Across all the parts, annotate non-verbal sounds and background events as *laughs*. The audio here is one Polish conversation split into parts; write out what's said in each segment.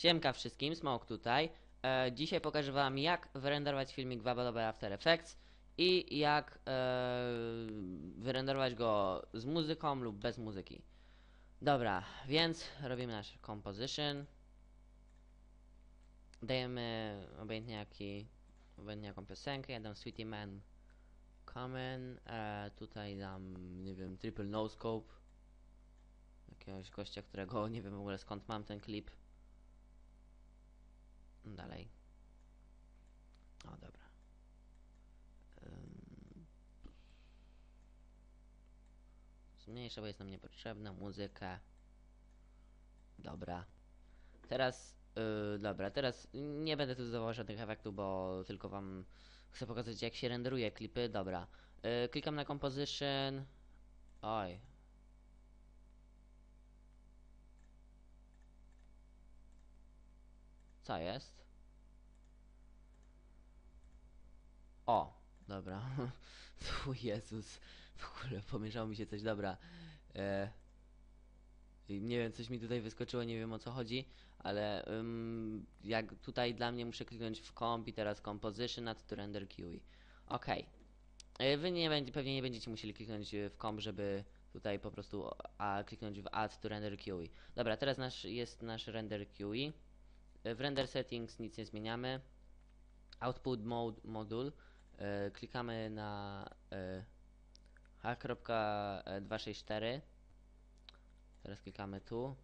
Siemka wszystkim, Smoke tutaj. E, dzisiaj pokażę wam jak wyrenderować filmik w Adobe After Effects i jak e, wyrenderować go z muzyką lub bez muzyki. Dobra, więc robimy nasz composition. Dajemy obojętnie jaki, obojętnie jaką piosenkę, ja dam Sweetie Man Common, e, tutaj dam, nie wiem, Triple No Scope. Jakiegoś gościa, którego nie wiem w ogóle skąd mam ten klip. Dalej. O, dobra. Zmniejszę, bo jest nam niepotrzebna. Muzykę. Dobra. Teraz, yy, dobra, teraz nie będę tu dodawał żadnych efektów, bo tylko wam chcę pokazać jak się renderuje klipy. Dobra. Yy, klikam na composition. Oj. Co jest? O, dobra. *laughs* O Jezus. W ogóle pomieszało mi się coś, dobra. E, nie wiem, coś mi tutaj wyskoczyło, nie wiem o co chodzi, ale ym, jak tutaj dla mnie muszę kliknąć w comp i teraz composition add to render QE. Okej. E, Wy nie będzie, pewnie nie będziecie musieli kliknąć e, w comp, żeby tutaj po prostu a, kliknąć w add to render QE. Dobra, teraz nasz, jest nasz render QE. E, W render settings nic nie zmieniamy. Output mode module. E, klikamy na e, h.264. Teraz klikamy tu.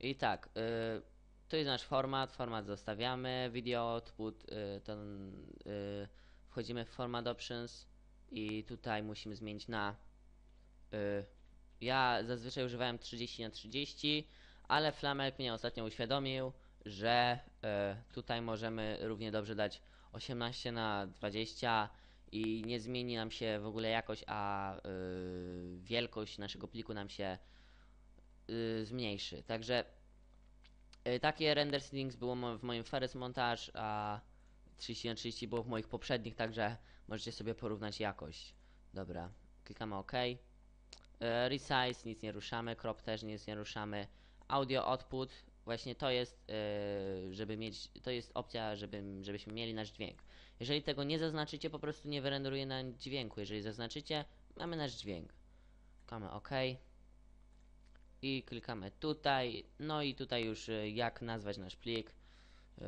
I tak, e, to jest nasz format. Format zostawiamy. Video output, e, to e, wchodzimy w format options i tutaj musimy zmienić na e, ja zazwyczaj używałem 30 na 30 ale Flamek mnie ostatnio uświadomił, że e, tutaj możemy równie dobrze dać 18 na 20 i nie zmieni nam się w ogóle jakość, a e, wielkość naszego pliku nam się e, zmniejszy. Także e, takie render settings było w moim Ferris Montage, a 30 na 30 było w moich poprzednich, także możecie sobie porównać jakość. Dobra, klikamy OK. E, Resize nic nie ruszamy, crop też nic nie ruszamy. Audio output właśnie to jest, e, żeby mieć, to jest opcja, żeby, żebyśmy mieli nasz dźwięk. Jeżeli tego nie zaznaczycie, po prostu nie wyrenderuje na dźwięku. Jeżeli zaznaczycie, mamy nasz dźwięk. Klikamy OK. I klikamy tutaj. No i tutaj już e, jak nazwać nasz plik. E,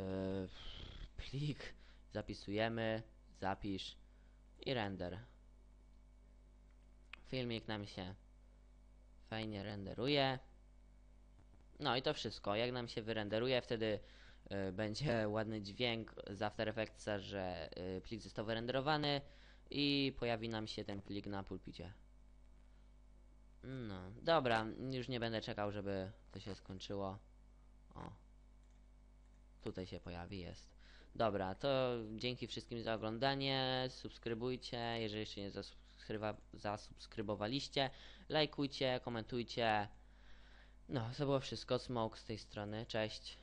plik. Zapisujemy. Zapisz. I render. Filmik nam się fajnie renderuje. No i to wszystko. Jak nam się wyrenderuje, wtedy y, będzie *laughs* ładny dźwięk z After Effectsa, że y, plik został wyrenderowany i pojawi nam się ten plik na pulpicie. No, dobra, już nie będę czekał, żeby to się skończyło. O. Tutaj się pojawi, jest. Dobra, to dzięki wszystkim za oglądanie. Subskrybujcie, jeżeli jeszcze nie zasubskrybowaliście. Lajkujcie, komentujcie. No, to było wszystko. Smoke z tej strony. Cześć.